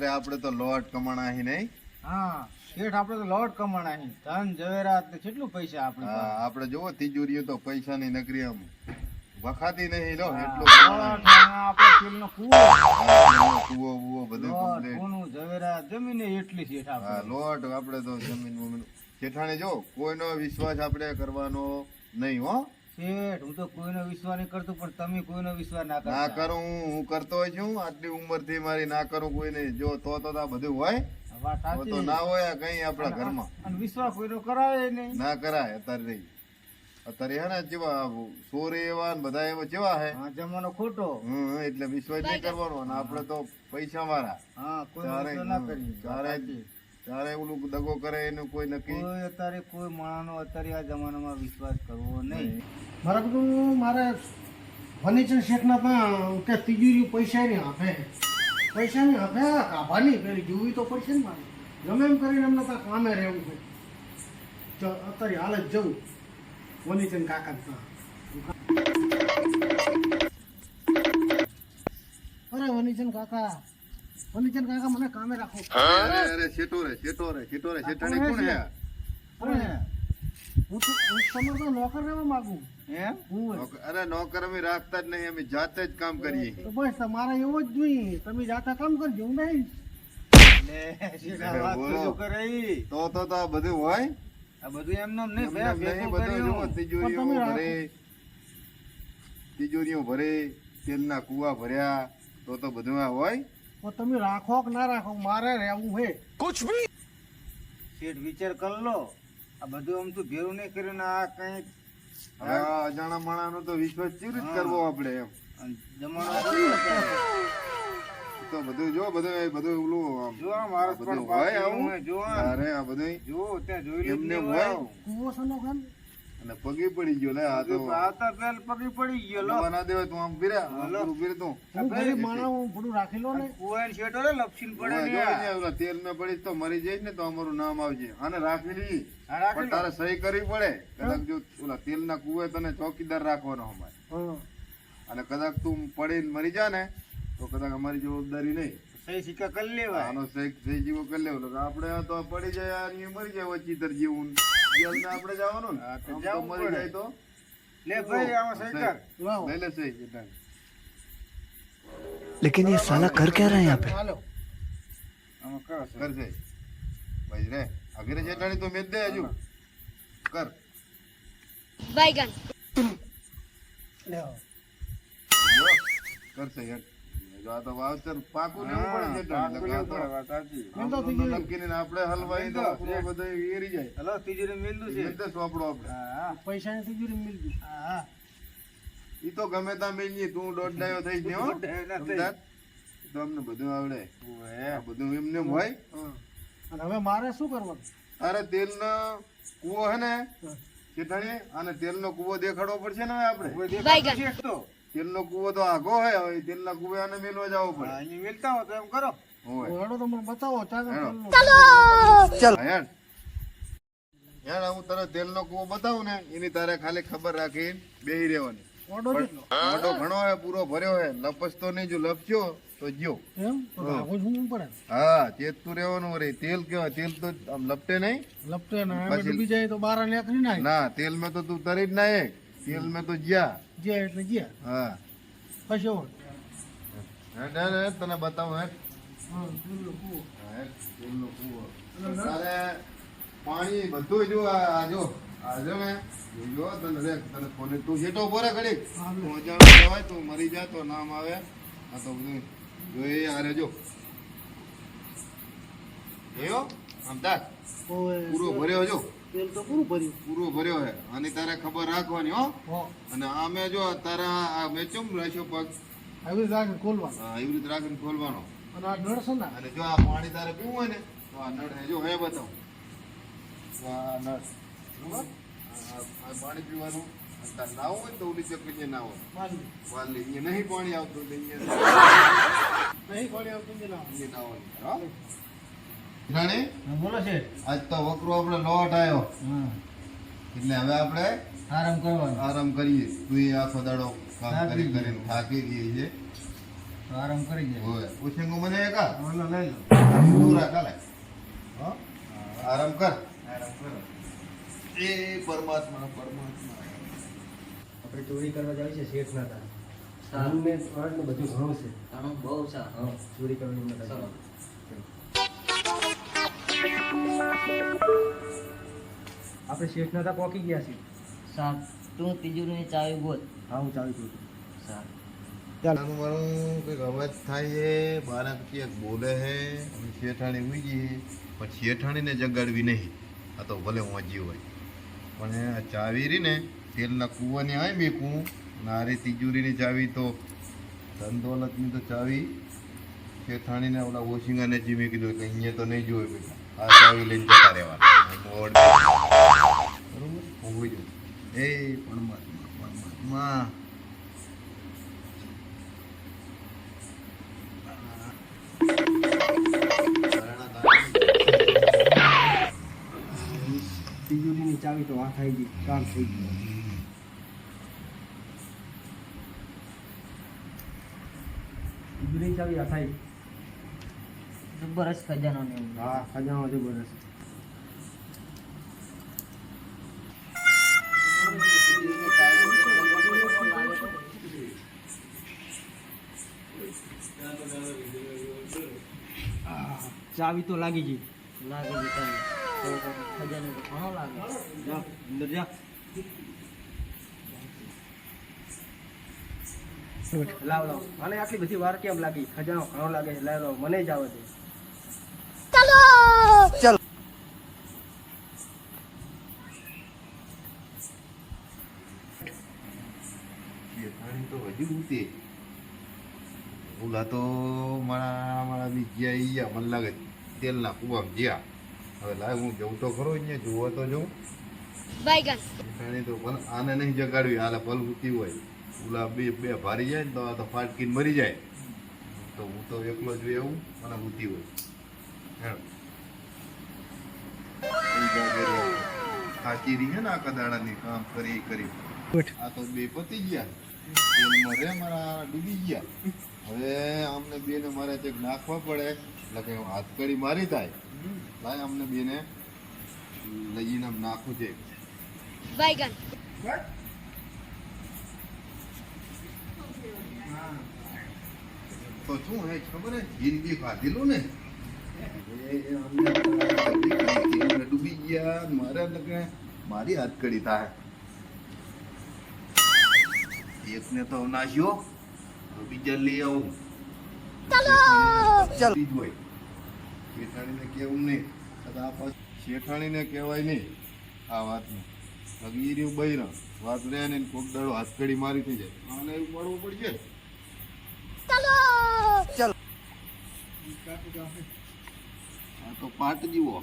અરે આપણે તો લોટ કમાણા નહીં. હા શેઠ આપણે તો લોટ કમાણા અહીં ધન જવેરાત ને કેટલું પૈસા આપણે હા, આપણે જોવો તિજોરીઓ તો પૈસાની નગરી આમ વખાતી નહીં લો હા, એટલું આપણે તેલનો કૂવો. હા, કૂવો બૂવો બધું કમ્પ્લીટ ઝવેરાત, જમીને એટલી શેઠ આપણે. લોટ આપણે તો જમીન બમીન જેઠાણે જો કોઈનો વિશ્વાસ આપણે કરવાનો નહીં હો. શેઠ હું તો કોઈનો વિશ્વાસ નહીં કરતો પણ તમે કોઈનો વિશ્વાસ ના ના કરું હું હું કરતો હોય છું આટલી ઉંમરથી મારી ના કરું કોઈ નહીં જો તો તો આ બધું હોય. તો ના હોય કઈ આપણા ઘરમાં. અને વિશ્વાસ કોઈનો કરાવે નહીં. ના કરાય અત્યારે રહી અત્યારે હે ને જેવા સોરે એવા ને બધા એવા જેવા હે. જમાનો ખોટો. હમ એટલે વિશ્વાસ નહીં કરવાનો અને આપણે તો પૈસા મારા હા કોઈ ના કરીએ. ચારે ત્યારે ઓલું દગો કરે એનું કોઈ નક્કી. અત્યારે કોઈ માણસનો અત્યારે આ જમાનામાં વિશ્વાસ કરવો નહીં. મારે બધું મારે ફર્નિચર શેખના ત્યાં કે તિજોરી પૈસા નહીં આપે. પૈસા નહીં આપે કાભા નહીં પેલી જોવી તો પડશે ને મારે. ગમે એમ કરીને એમને ત્યાં કામે રહેવું છે. તો અત્યારે હાલ જ જવું ફર્નિચર કાકા ત્યાં. અરે વનીચંદ કાકા. વનીચંદ કાકા મને કામે રાખો. અરે અરે શેટો રે શેટો રે શેટો રે શેઠાણી કોણ હે અરે હું તો હું તમારો નોકર રહેવા માંગુ. અરે નોકર અમે રાખતા જ નહીં અમે જાતે જ કામ કરીએ. તો બસ તમારે એવો જ જોઈએ. તમે જાતે કામ કરજો હું નહીં. તો તો તો તો બધું હોય? આ બધું એમને એમ નહીં બધું તિજોરીઓ ભરે તિજોરીઓ ભરે તેલના કુવા ભર્યા તો તો બધું આ હોય? તો તમે રાખો કે ના રાખો મારે રહેવું હે. શેઠ વિચાર કર લો. આ બધું આમ તો ભેરું નહીં કર્યું ને આ કઈ અજાણા માણાનો તો વિશ્વાસ ચીર કરવો આપણે એમ. જમાનો કેવો તો બધું જો બધું બધું ઓલું જો આ પણ હોય આવું? જો અરે આ બધું જો ત્યાં જોઈ એમને હોય? કુવો છે નો અને પગે પડી ગયો લે આ તો પગી પડી ગયો લો. દવા ના તું આમ પીર્યા આમ હલો. તું. ગરીબ માણસ હું બધું રાખી લો ને? કુવાઈને શેઠો રે લપસીને પડે ને ઓલા તેલમાં પડી તો મરી જાય ને તો અમારું નામ આવજે. અને રાખી લઈ આ રાખી પણ લો. તારે સહી કરવી પડે કદાચ જો ઓલા તેલ ના કુવે તને ચોકીદાર રાખવાનો અમારે હા. અને કદાચ તું પડીને મરી જા ને તો કદાચ અમારી જવાબદારી નહીં સહી સિક્કા કરી લેવાય આનો સહી સહી જીવો કરી લેવો એટલે આપણે આ તો પડી જાય આ ને મરી જાય વચીતર જીવું જેલને આપણે જવાનું ને હા, તો આમ તો જાવું મરી પડે. જાય તો લે ભાઈ આમાં સહી કર લાવો. લઈ લે સહી એટલે. लेकिन ये साला कर क्या रहा है यहाँ पे હાલો આમાં કરો સહી. અગરે જેટાણી તો મેં દે હજુ. કર. Baigan. લેવો. જો, કર સહી હેડ. જો આ તો વાવતર પાકું લેવું પડે હા, પાકું તો તો નક્કી આપણે હલવાઈ તો આપણું બધું એરી જાય. હલો તિજોરી મેલું છે. એટલે સોપડો આપણે. હા પૈસાની તિજોરી મિલ ગઈ હા ઈ તો ગમે ત્યાં મેલીએ તું દોઢ ડાયો થઈ ગયો? તો અમને બધું આવડે. બધું એમને એમ હોય. હા. અને હવે મારે શું કરવાનું? તારે તેલનો કૂવો હે ને અને તેલ તેલનો કૂવો દેખાડવો પડશે ને આપણે? શેઠ તો. તેલનો કૂવો તો આગો હે હવે તેલ તેલના કૂવે અને મેલવા જવો પડે. અહીં મેલતા હો તો એમ કરો. બતાવો ચાલો ચાલો. હેડ. હેડ, હું તને તેલનો કૂવો બતાવું ને એની તારે ખાલી ખબર રાખી બેહી રહેવાની. ઓડો ઘણો હે પૂરો ભર્યો હે. લપસ તો નહીં જો લપસ્યો તો જ્યો. હા. તેજ તું રહેવાનું રે. તેલ કેવા તેલ તો આમ લપટે નહીં. લપટે ના ડૂબી જાય તો બારા લેખરી ના ના તેલમાં તો તું તરી જ ના એક. તેલમાં તો જ્યા. જ્યા એટલે જ્યા. હા. પછી ઓળ. તને બતાવું હે. પાણી બધું જો આ જો. આ જો ને જો તને રે તને ફોને તું જેટો ઊભો રે ઘડીક. હા, તું તું મરી જા તો નામ આવે. આ તો બધું જો એ આરે જોયો આમ પૂરો ભર્યો જો. તેલ તો પૂરું ભર્યું. પૂરો ભર્યો હે. આની તારે ખબર રાખવાની હો. અને આમે જો તારા આ મેં ચમ રાખ્યો પગ? આવી રાખીને ખોલવા હા, એવી રીતે રાખીને ખોલવાનો. અને આ નળ છે ને? અને જો આ પાણી તારે પીવું હોય ને તો આ નળ હે જો હે બતાવું. આ નળ. બરોબર? પાણી પીવાનું. અને હોય તો ઓલી ચકલીએ નાવો માલી. વાલી. અહીંયા નહીં પાણી આવતું એટલે નહીં પાણી આવતું ના અહીંયા રાણી બોલો શેઠ. આજ તો વકરો આપણે લોટ આવ્યો એટલે હવે આપણે આરામ કરવાનો. આરામ કરીએ. તું એ આખો દાડો કામ કરી કરીને થાકી ગઈ છે. આરામ કરી જાય હોય ઉછેંગો મને એકા લઈ લો? આરામ કર. આરામ કરો. એ પરમાત્મા પરમાત્મા. આપણે ચોરી કરવા જાય છે શેઠ ના તા ને ને બધું ઘણું છે. ઘણું બહુ છે હા ચોરી કરવાની મતલબ આપણે શેઠ ના તા પહોંચી ગયા છીએ. સાત તું તિજોરીની ચાવી ગોત. હા હું ચાવી છું સાત નાનું મારું કંઈક અવાજ થાય છે બારા ક્યાંક બોલે છે શેઠાણી ઉઈ જઈએ પણ શેઠાણીને જગાડવી નહીં. આ તો ભલે વાંચી હોય. પણ આ ચાવી રીને તેલના કૂવાની આવે મેકું. અને નારી તિજોરીની ચાવી તો ધન તો ચાવી. શેઠાણીને ઓલા વોશિંગાને અને મેં કીધું કે અહીંયા તો નહીં જોવે બેટા. આ ચાવી લઈને જતા રહેવાના. થઈ ગઈ કામ થઈ ગયું તિજોરીની ચાવી આ થઈ જબરજસ્ત ખજાનો ને એવું. હા ખજાનો જબરદસ્ત ચાવી તો લાગી ગઈ લાગે છે લાવ લાવ મને છે શેઠાણી તો મારા મારા બી ગયા, મને લાગે તેલના કુવા ગયા. હવે લાવ હું જઉં તો ખરો અહીંયા જોવો તો જોઉં. તો ભલે આને નહીં જગાડવી હાલે ભલ ઉતી હોય. ઓલા બે બે ભારી જાય ને તો આ તો ફાટકીને મરી જાય. તો હું તો એકલો જ એવું મને ઉતી હોય. જાગે રહે. છે ને આ કદાડાની કામ કરી કરી. આ તો બે પતી ગયા. તેલમાં રે મારા ડૂબી ગયા. હવે આમને બેને મારે ચેક નાખવા પડે. એટલે કે હાથકડી મારી થાય. લાય અમને બેને લઈને આમ નાખવું છે Baigan. તો શું હે ખબર હે જિંદગી ખાધેલું ને એ અમને તેલમાં ડૂબી ગયા મારે લગે મારી હાથકડી થાય એકને તો નાશ્યો હવે બીજા લઈ આવું ચાલો હોય શેઠાણીને કેવું નહીં? છતાં આ પાછું શેઠાણીને કહેવાય નહીં આ વાતનું. લગી રહ્યું બૈરા વાત રહે ને કોક દાડો હાથકડી મારી થઈ જાય. આને એવું મળવું પડશે? આ તો પાટ જીવો.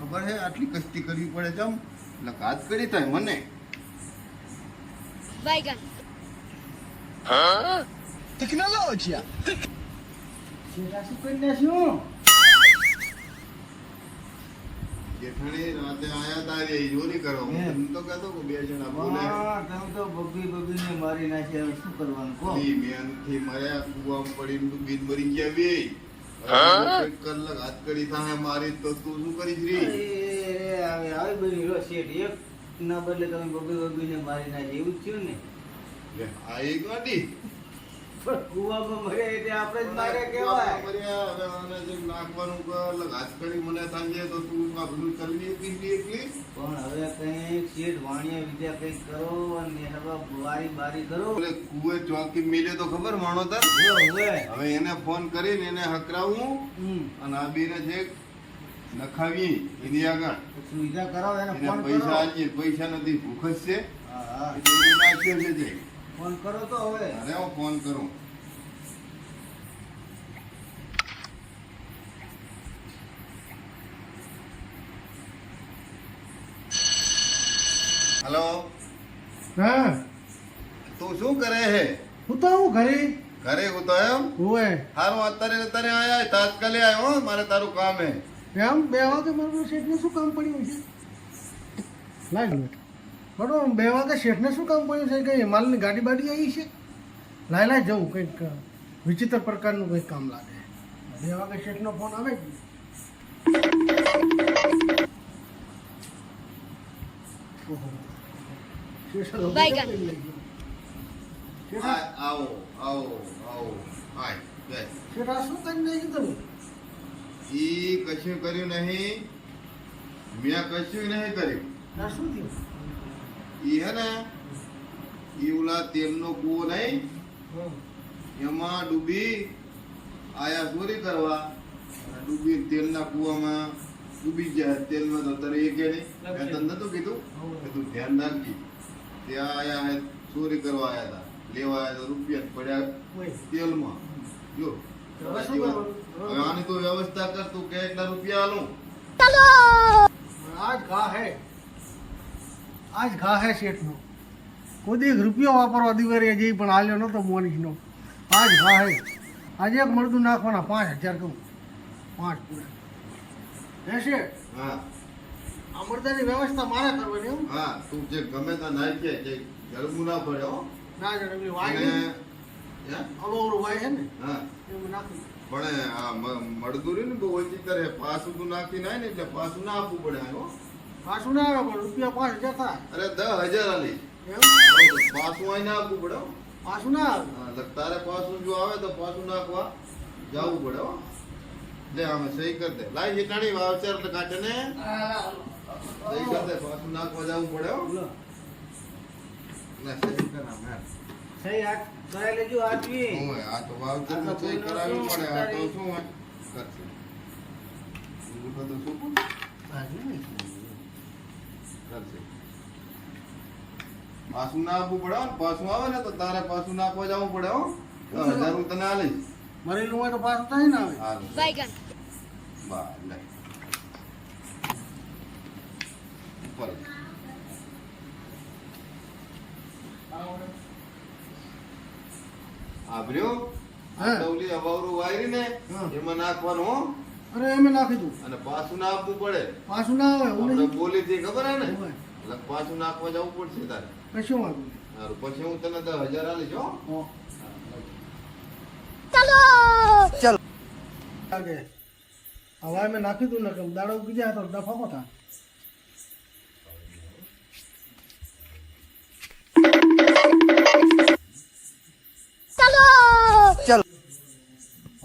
ખબર હે? આટલી કસ્તી કરવી પડે ચમ એટલે હાથ કરી થાય મને. Baigan. શેઠા શું કરી નાખ્યું જેઠાણી રાતે આયા તારે એ ચોરી કરો? હું તો કહેતો કે બે જણા બોલે તમે તો બબી બબીને મારી નાખ્યા હવે શું કરવાનું કહો. ઈ મેનથી મર્યા કૂવામાં પડીને ડૂબીને મરી ગયા બે કલાક હાથ કરી થાય મારી તો તું શું કરીશ રી? એ, આવે આવી બની લો શેઠ એક ના બદલે તમે બબી બબીને મારી ના એવું જ થયું ને. આ એક નથી કૂવામાં મરે એટલે આપણે જ મારે કહેવાય. મર્યા હવે જે નાખવાનું હાથ કરી મને સાંજે તો તું આ બધું કરવી એકલી પણ હવે કંઈક શેઠ વાણિયા વિદ્યા કંઈક કરો અને હવે બારી બારી કરો. ઓલે કુએ ચોકી મિલ્યો તો ખબર માણો તાર હવે. એને ફોન કરીને એને હકરાવું અને આ બેને છે નખાવી એની આગળ. સુવિધા કરાવો એને ફોન પૈસા કરો. પૈસા નથી ભૂખ જ છે. નાખ્યો. ફોન કરો તો હવે. અરે હું ફોન કરું. હલો? હા? તું શું કરે હે? હું તો હું ઘરે. ઘરે હું તો એમ હું હારું અત્યારે અત્યારે આયા તાત્કાલિક આવ્યો હો, મારે તારું કામ હે. એમ બે વાગે મારું શેઠને શું કામ પડ્યું છે? લાઈ બરોબર બે વાગે શેઠને શું કામ પડ્યું છે? કંઈ માલની ગાડી બાડી આવી છે? લાઈ લાઈ જવું કંઈક વિચિત્ર પ્રકારનું કંઈક કામ લાગે. બે વાગે શેઠનો ફોન આવે. શેઠ લઈ ગયો. આ, આ- આવો આવો આવો. હાય બેસ. શું કરી લઈ ગયું તમે? ઈ કશું કર્યું નહીં. મેં કશું નહીં કર્યું. ઈ હે ને ઈ ઓલા તેલનો કૂવો નહીં એમાં ડૂબી આયા ચોરી કરવા. ડૂબી તેલના કૂવામાં ડૂબી ગયા. તેલમાં તો તરે એ કે નહીં. મેં તને નતું કીધું? કે તું ધ્યાન રાખજી. ત્યાં આયા ચોરી કરવા આયા હતા લેવા આયા હતા રૂપિયા પડ્યા. તેલમાં. જો હવે આની તો વ્યવસ્થા કર તું કે એટલા રૂપિયા આલું. આજ ઘા હે. આજ ઘા હે શેઠનો. કોઈ એક રૂપિયો વાપરવા દિવાળી જઈ પણ હાલ્યો નતો મોનીશનો. આજ ઘા હે. આજે એક મળતું નાખવાના પાંચ હજાર કહું. પાંચ પૂરા. હે શેઠ? હા. આ મળતાની વ્યવસ્થા મારે કરવાની હા. તું જે ગમે ત્યાં નાખીએ જે ગરબું ના પડે હો. ના જણ પેલી પણ મળદુરી ને બહુ ઓછી કરે. પાછું તું નાખી નાય ને એટલે પાછું ના આપવું પડે હો. પાછું ના આવે પણ રૂપિયા પાંચ હજાર થાય. અરે દસ હજાર આલી. પાછું અહીં ના આપવું પડે પાછું ના આવે તારે પાછું જો આવે તો પાછું નાખવા જવું પડે હો. લે આમે સહી કર દે. લાઈ હિટાણી વાવચર કાઢે ને? સહી કર દે. પાછું નાખવા જવું પડે હો. ના સહી કર આમ. સહી આ કરાવી લેજો આજવી ઓય, આ તો વાવચરમાં સહી કરાવવી પડે આ તો શું હોય? કરશે. બીજું બધું શું? કરશે. પાછું ના આપવું પડે ને પાછું આવે ને તો તારે પાછું નાખવા જવું પડે હો. હજાર હું તને આલીશ. મરેલું હોય તો પાછું થાય ને આવે. હારું. Baigan. ઉપર. આભર્યો. હા. આ ઓલી અવાવરું વાયરી ને હા. એમાં નાખવાનું હો. અરે એમ નાખી દઉં. અને પાછું ના આપવું પડે. પાછું ના આવે હું આપણે બોલી હતી ખબર હે ને? એટલે પાછું નાખવા જવું પડશે તારે. કશું વાંધો સારું પછી હું તને દસ હજાર આલીશ હો. હો. લાગે હવે મેં નાખી દઉં ને કે દાડો બીજા તો ડફાકો થાય.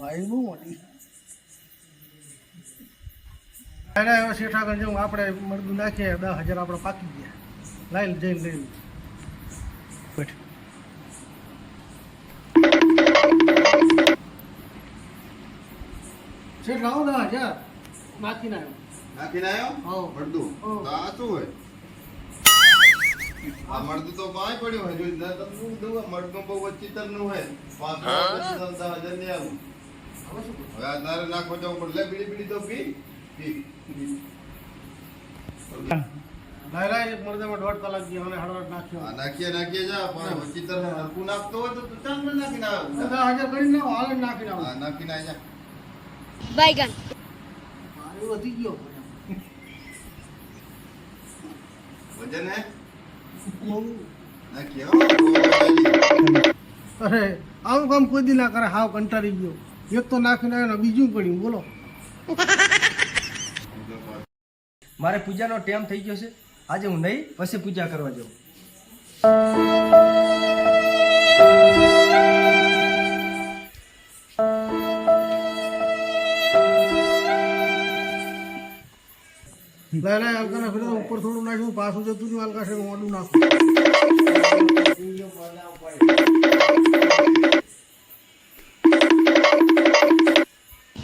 ભાઈ બહુ મોટી. હવે શેઠા આગળ આપણે મળતું નાખીએ દસ હજાર આપણે પાકી ગયા. લાઈ જઈને લઈ બેઠ. શેઠ લાવો દસ હજાર. નાખીને આવ્યો. નાખીને આવ્યો? હા. મળદું હા. તો આ શું હોય? આ મળદું તો પાંચ પડ્યું હજુ મળદું બહુ વચ્ચીતરનું હોય. પાંચ દસ હજાર નહીં આવું. હવે આ તારે લે બીડી બીડી તો પી પી લાઈ એક મરદામાં નાખ્યો આ નાખીએ જા પણ પછી ને હરખું નાખતો હોય તો તું ચાલ ને નાખીને આવ હાજર હજાર કરી નાખો હાલ જ નાખી ના જા. મારે વધી ગયો વજન હો અરે, આવું કામ કોઈ દી ના કરે, હાવ કંટાળી ગયો એક તો નાખીને આવ્યો બીજું પડ્યું બોલો. મારે પૂજાનો ટાઈમ થઈ ગયો છે. આજે હું નહીં પછી પૂજા કરવા જાઉં. લાઈ હલકા ફેર ઉપર થોડું નાખ્યું પાછું જતું રહ્યું હલકા છે મોડું નાખું.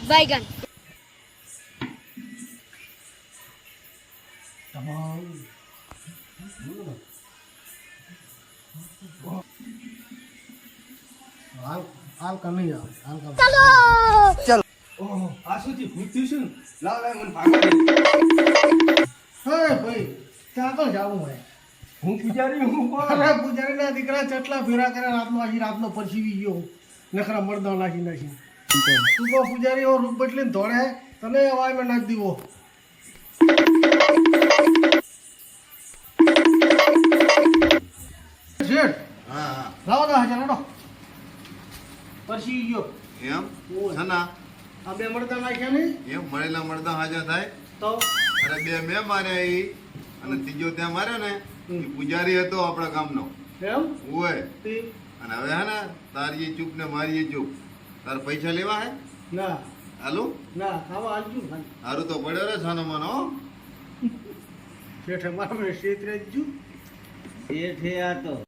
આવે હાલ કા ઓહો આ સુધી ભૂત થયું લાવ લાવ મને ભાગવા દે હે ભાઈ ત્યાં તો જાવું હોય હું પૂજારી હું કોણ અરે પૂજારીના દીકરા ચટલા ફેરા કરે રાતનો આજી રાતનો પરસીવી ગયો. નખરા મરદા નાખી નાખી. સુબો પૂજારી રૂપ બદલીને ધોળે. તને અવાજમાં દીવો. હા લાવો દા પરસી ગયો. એમ? સના આ બે મળતા નાખ્યા નહીં? એમ? મળેલા મળતા હાજર થાય? તો? બે મેં માર્યા એ અને ત્રીજો ત્યાં માર્યો ને પૂજારી હતો આપણા ગામનો. એમ? હોય અને હવે હે ને તારી ચૂપ ને મારી ચૂપ. તાર પૈસા લેવા હે? ના. હાલો? ના ખાવા આલજો. સારું તો પડ્યો રે છાનો મનો હો. શેઠે મારા મને શેતરે જ. શેઠે આ તો.